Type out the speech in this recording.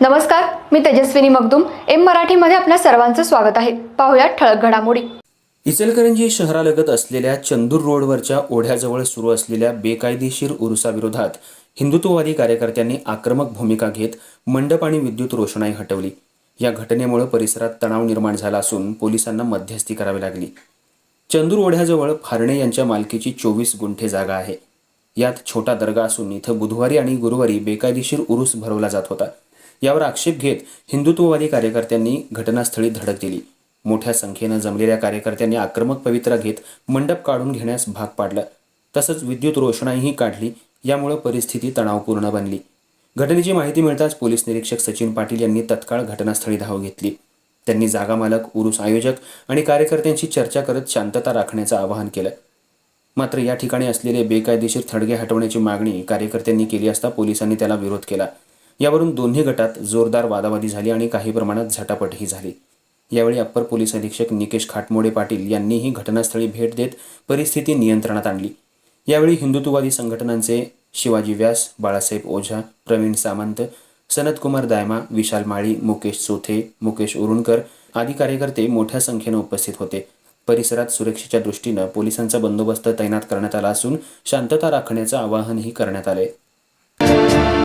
नमस्कार मी तेजस्विनी मगदुम. एम मराठीमध्ये आपल्या सर्वांचं स्वागत आहे. पाहुयात ठळक घडामोडी. इचलकरंजी शहरालगत असलेल्या चंदूर रोडवरच्या ओढ्याजवळ सुरू असलेल्या बेकायदेशीर उरुसाविरोधात हिंदुत्ववादी कार्यकर्त्यांनी आक्रमक भूमिका घेत मंडप आणि विद्युत रोषणाई हटवली. या घटनेमुळे परिसरात तणाव निर्माण झाला असून पोलिसांना मध्यस्थी करावी लागली. चंदूर ओढ्याजवळ फारणे यांच्या मालकीची चोवीस गुंठे जागा आहे. यात छोटा दर्गा असून इथं बुधवारी आणि गुरुवारी बेकायदेशीर उरूस भरवला जात होता. यावर आक्षेप घेत हिंदुत्ववादी कार्यकर्त्यांनी घटनास्थळी धडक दिली. मोठ्या संख्येनं जमलेल्या कार्यकर्त्यांनी आक्रमक पवित्रा घेत मंडप काढून घेण्यास भाग पाडलं. तसंच विद्युत रोषणाईही काढली. यामुळे परिस्थिती तणावपूर्ण बनली. घटनेची माहिती मिळताच पोलीस निरीक्षक सचिन पाटील यांनी तत्काळ घटनास्थळी धाव घेतली. त्यांनी जागा मालक उरुस आयोजक आणि कार्यकर्त्यांशी चर्चा करत शांतता राखण्याचं आवाहन केलं. मात्र या ठिकाणी असलेले बेकायदेशीर थडगे हटवण्याची मागणी कार्यकर्त्यांनी केली असता पोलिसांनी त्याला विरोध केला. यावरून दोन्ही गटात जोरदार वादावादी झाली आणि काही प्रमाणात झटापटही झाली. यावेळी अप्पर पोलीस अधीक्षक निकेश खाटमोडे पाटील यांनीही घटनास्थळी भेट देत परिस्थिती नियंत्रणात आणली. यावेळी हिंदुत्ववादी संघटनांचे शिवाजी व्यास बाळासाहेब ओझा प्रवीण सामंत सनतकुमार दायमा विशाल माळी मुकेश चोथे मुकेश उरुणकर आदी कार्यकर्ते मोठ्या संख्येनं उपस्थित होते. परिसरात सुरक्षेच्या दृष्टीनं पोलिसांचा बंदोबस्त तैनात करण्यात आला असून शांतता राखण्याचं आवाहनही करण्यात आले